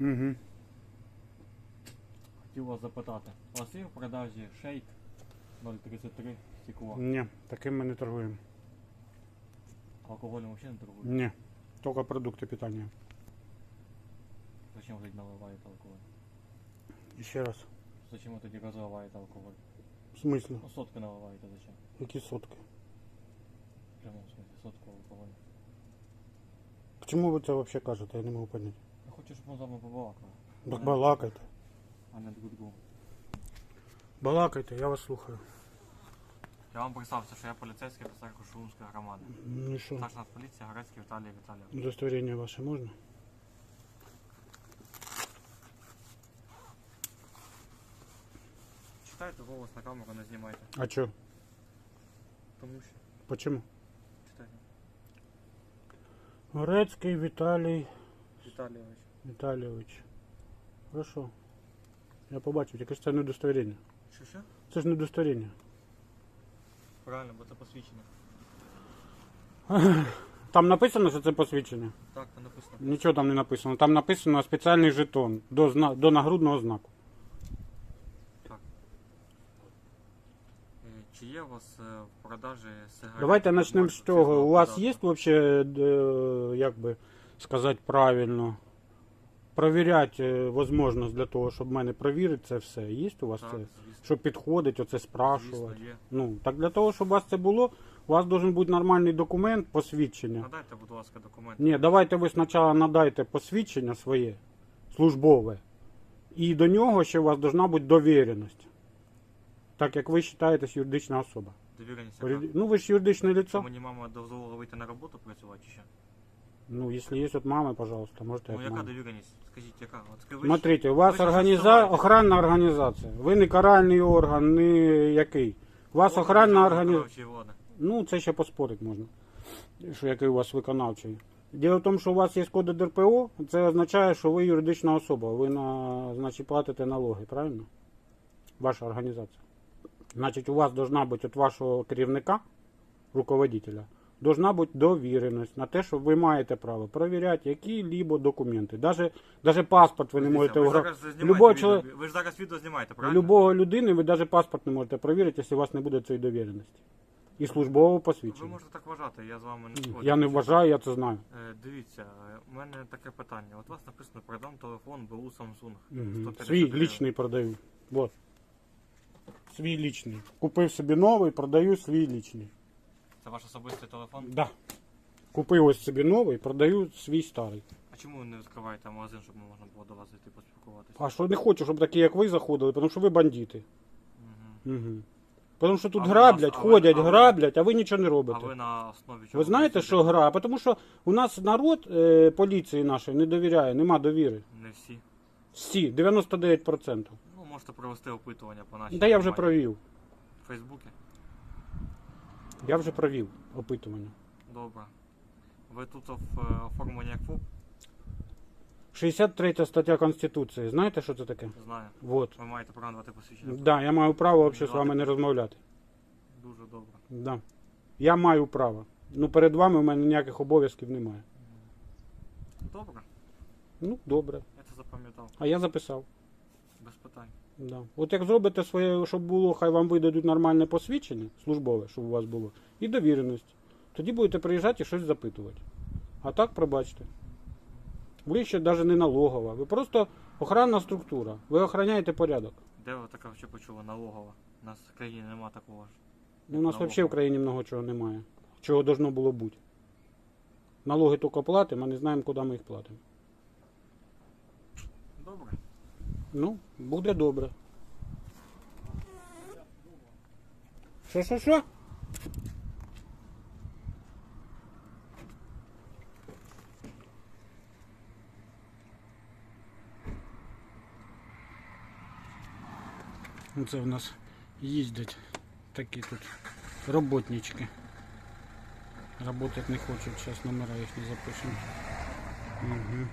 Угу. хотів вас запитати. У вас є в продажі шейк 033 стекло? Ні, таким ми не торгуємо. Алкоголем взагалі не торгують? Ні. Тільки продукти питання. Зачем ви тоді наливаєте алкоголь? І ще раз. Зачем ви тоді розливаєте алкоголь? В смислі? Ну сотки наливаєте зачем? Які сотки? В прямому смысле, сотку алкоголю. Чому ви це взагалі кажете? Я не можу поняти. Я хочу, щоб ми з вами побалакали. Так балакайте. А не друг Балакайте, я вас слухаю. Я вам представився, що я поліцейський офіцер Кошумської громади. Ну і що? Старшина поліція Грецький Віталій Віталійович. Удостоверення ваше можна? Читайте голос на камеру, не знімайте. А чо? Тому що Почему? читайте. Горецький Віталій Віталійович. Віталійович. Хорошо. Я побачив, яке ж це не удостоверення. Що що? Це ж не удостоверення. Правильно, бо це посвідчення. Там написано, що це посвідчення. Так, там написано. Нічого там не написано. Там написано спеціальний жетон до, зна... до нагрудного знаку. Е, Чи є у вас е, в продажі сигарети? Давайте почнемо з того. цього У вас є взагалі, як би сказати правильно, провіряти е, можливість для того, щоб мене провірити це все. Є у вас Так, це? звісно. Щоб підходить, оце спрашувати. Звісно, є. Ну, так для того, щоб у вас це було, у вас должен бути нормальний документ, посвідчення. Надайте, будь ласка, документ. Ні, давайте ви спочатку надайте посвідчення своє, службове. І до нього ще у вас должна бути довіреність. Так як ви вважаєтесь юридична особа. Довіреність. яка? Ну ви ж юридичне Що лицо. мені мама дозволила вийти на роботу працювати чи що? Ну, если есть от мамы, пожалуйста, можете Ну от яка мамы. довіреність? Скажіть, яка? От скажи, Смотрите, у вас ви ж організа... називаєте. охранна організація. Ви не каральний орган, не який. У вас Орган охранна державної організація. виконавчої влади. Ну, це ще поспорити можна. Що який у вас виконавчий. Діло в тому, що у вас є коди ДРПО, це означає, що ви юридична особа. Ви на, значить, платите налоги, правильно? Ваша організація. Значить, у вас должна бути від вашого керівника, руководителя, должна бути довіреність на те, що ви маєте право перевіряти які-либо документи. Даже, даже паспорт ви не можете ви угра... зараз Любого відео- чоловіка. Ви ж зараз відео знімаєте, правильно? Любого людини ви навіть паспорт не можете перевірити, якщо у вас не буде цієї довіреності. І службового Ви посвідчення. можете так вважати, я з вами не спорю. Я не вважаю, я це знаю. Е, Дивіться, е, у мене таке питання. От у вас написано продам телефон БУ Samsung. Мгм. 150 Свій гривень. лічний продаю. Вот. Свій лічний. Купив собі новий, продаю свій лічний. Це ваш особистий телефон? Да. Купив ось собі новий, продаю свій старий. А чому ви не відкриваєте магазин, щоб можна було до вас зайти поспілкуватися? А що не хочу, щоб такі, як ви, заходили, тому що ви бандити. Угу. Угу. Тому що тут А ви граблять, нас- а ви- ходять, а ви- граблять, а ви нічого не робите. А ви на основі чого? Ви знаєте, що гра? Тому що у нас народ е, поліції нашої не довіряє, нема довіри. Не всі. Всі, 99%. Ну, можете провести опитування по нашій. Та я вже компанії. провів. В Фейсбуці? Я вже провів опитування. Добре. Ви тут оф- оформлені як ФОП? 63 стаття Конституції. Знаєте, що це таке? Знаю. Вот. Ви маєте право посвідчення. Да, я маю право взагалі з вами не розмовляти. Дуже добре. Да. Я маю право. Ну перед вами у мене ніяких обов'язків немає. Добре, Ну, добре. я це запам'ятав. А я записав. Без питань. Да. От як зробите своє, щоб було, хай вам видадуть нормальне посвідчення, службове, щоб у вас було, і довіреність. Тоді будете приїжджати і щось запитувати. А так, пробачте. Ви ще навіть не налогова. Ви просто охоронна структура. Ви охороняєте порядок. Де ви таке ще почули налогова? У нас в країні нема такого ж. Ну, у нас Налогова. взагалі в країні много чого немає. Чого должно було бути. Налоги тільки платимо, а не знаємо, куди ми їх платимо. Ну, буде добре. Що, що, що? Оце в нас їздять такі тут роботнички. Работать не хочуть, зараз номера їх не запишемо. Угу.